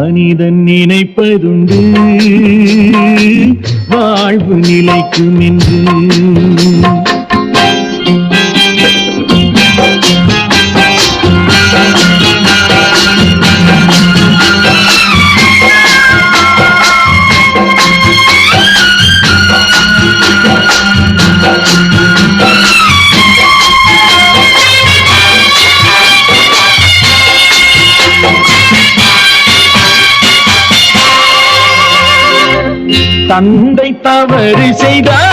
மனிதன் நினைப்பதுண்டு. வாழ்வு நிலைக்கும் என்று. தந்தை தவறு செய்தார்.